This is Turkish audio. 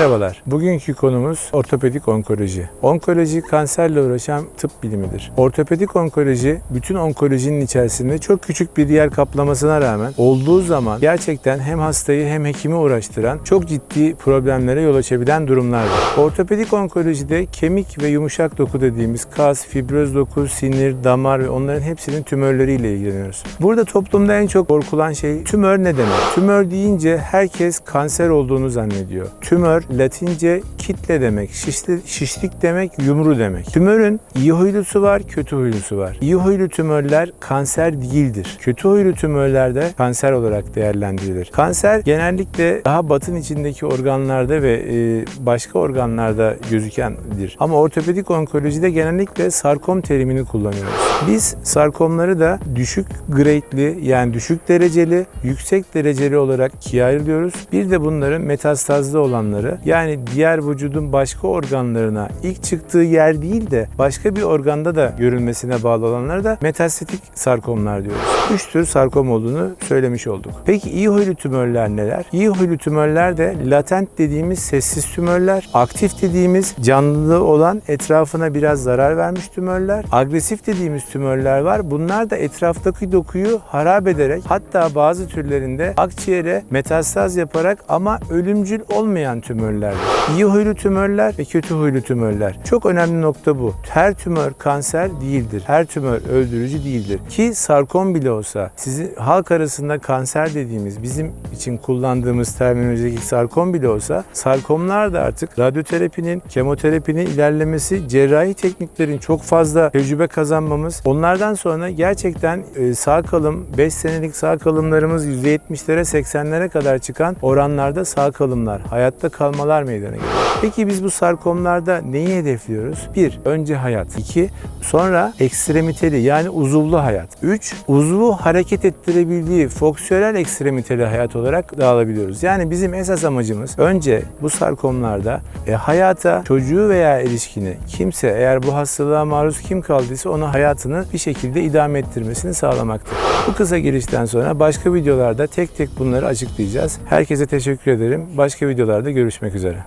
Merhabalar. Bugünkü konumuz ortopedik onkoloji. Onkoloji kanserle uğraşan tıp bilimidir. Ortopedik onkoloji bütün onkolojinin içerisinde çok küçük bir yer kaplamasına rağmen olduğu zaman gerçekten hem hastayı hem hekimi uğraştıran çok ciddi problemlere yol açabilen durumlardır. Ortopedik onkolojide kemik ve yumuşak doku dediğimiz kas, fibroz doku, sinir, damar ve onların hepsinin tümörleriyle ilgileniyoruz. Burada toplumda en çok korkulan şey tümör ne demek? Tümör deyince herkes kanser olduğunu zannediyor. Tümör Latince kitle demek, şişli, şişlik demek, yumru demek. Tümörün iyi huylusu var, kötü huylusu var. İyi huylu tümörler kanser değildir. Kötü huylu tümörler de kanser olarak değerlendirilir. Kanser genellikle daha batın içindeki organlarda ve e, başka organlarda gözükendir. Ama ortopedik onkolojide genellikle sarkom terimini kullanıyoruz. Biz sarkomları da düşük grade'li yani düşük dereceli, yüksek dereceli olarak ikiye ayrılıyoruz. Bir de bunların metastazlı olanları yani diğer vücudun başka organlarına ilk çıktığı yer değil de başka bir organda da görülmesine bağlı olanlara da metastatik sarkomlar diyoruz. Üç tür sarkom olduğunu söylemiş olduk. Peki iyi huylu tümörler neler? İyi huylu tümörler de latent dediğimiz sessiz tümörler, aktif dediğimiz canlı olan etrafına biraz zarar vermiş tümörler, agresif dediğimiz tümörler var. Bunlar da etraftaki dokuyu harap ederek hatta bazı türlerinde akciğere metastaz yaparak ama ölümcül olmayan tümörler. İyi huylu tümörler ve kötü huylu tümörler. Çok önemli nokta bu. Her tümör kanser değildir. Her tümör öldürücü değildir. Ki sarkom bile olsa sizin halk arasında kanser dediğimiz bizim için kullandığımız terminolojideki sarkom bile olsa sarkomlar da artık radyoterapinin, kemoterapinin ilerlemesi, cerrahi tekniklerin çok fazla tecrübe kazanmamız, onlardan sonra gerçekten e, sağ kalım, 5 senelik sağ kalımlarımız %70'lere 80'lere kadar çıkan oranlarda sağ kalımlar, hayatta kalmalar meydana geliyor. Peki biz bu sarkomlarda neyi hedefliyoruz? Bir, önce hayat. İki, sonra ekstremiteli yani uzuvlu hayat. Üç, uzvu hareket ettirebildiği fonksiyonel ekstremiteli hayat olarak dağılabiliyoruz. Yani bizim esas amacımız önce bu sarkomlarda e, hayata çocuğu veya erişkini kimse eğer bu hastalığa maruz kim kaldıysa ona hayatını bir şekilde idame ettirmesini sağlamaktır. Bu kısa girişten sonra başka videolarda tek tek bunları açıklayacağız. Herkese teşekkür ederim. Başka videolarda görüşmek üzere.